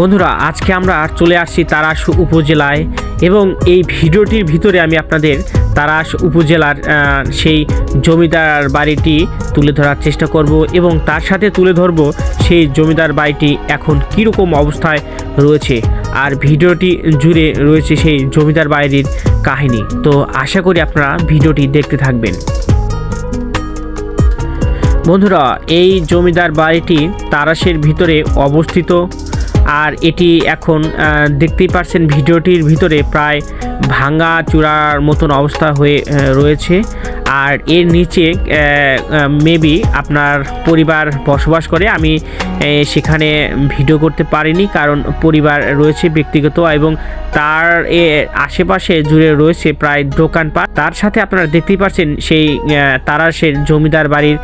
বন্ধুরা, আজকে আমরা চলে আসছি তারাস উপজেলায় এবং এই ভিডিওটির ভিতরে আমি আপনাদের তারাস উপজেলার সেই জমিদার বাড়িটি তুলে ধরার চেষ্টা করব এবং তার সাথে তুলে ধরব সেই জমিদার বাড়িটি এখন কীরকম অবস্থায় রয়েছে আর ভিডিওটি জুড়ে রয়েছে সেই জমিদার বাড়ির কাহিনী। তো আশা করি আপনারা ভিডিওটি দেখতে থাকবেন। বন্ধুরা, এই জমিদার বাড়িটি তারাসের ভিতরে অবস্থিত। আর এটি এখন দেখতেই পারছেন ভিডিওটির ভিতরে প্রায় ভাঙা চূড়ার মতন অবস্থা হয়ে রয়েছে। আর এর নিচে মেবি আপনার পরিবার বসবাস করে। আমি সেখানে ভিডিও করতে পারিনি কারণ পরিবার রয়েছে ব্যক্তিগত এবং তার আশেপাশে জুড়ে রয়েছে প্রায় দোকানপাট। তার সাথে আপনারা দেখতেই পাচ্ছেন সেই তারা তারাসের জমিদার বাড়ির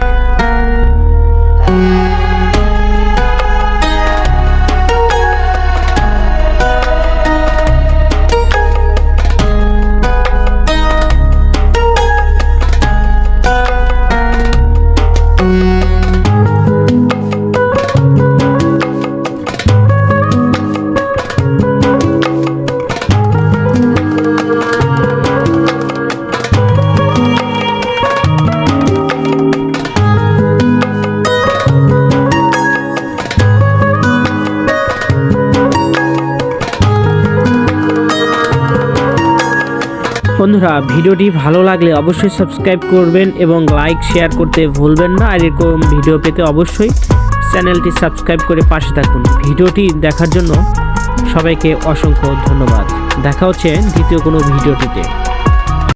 বন্ধুরা, ভিডিওটি ভালো লাগলে অবশ্যই সাবস্ক্রাইব করবেন এবং লাইক শেয়ার করতে ভুলবেন না। আর এরকম ভিডিও পেতে অবশ্যই চ্যানেলটি সাবস্ক্রাইব করে পাশে থাকুন। ভিডিওটি দেখার জন্য সবাইকে অসংখ্য ধন্যবাদ। দেখা হচ্ছে দ্বিতীয় কোনো ভিডিওটিতে।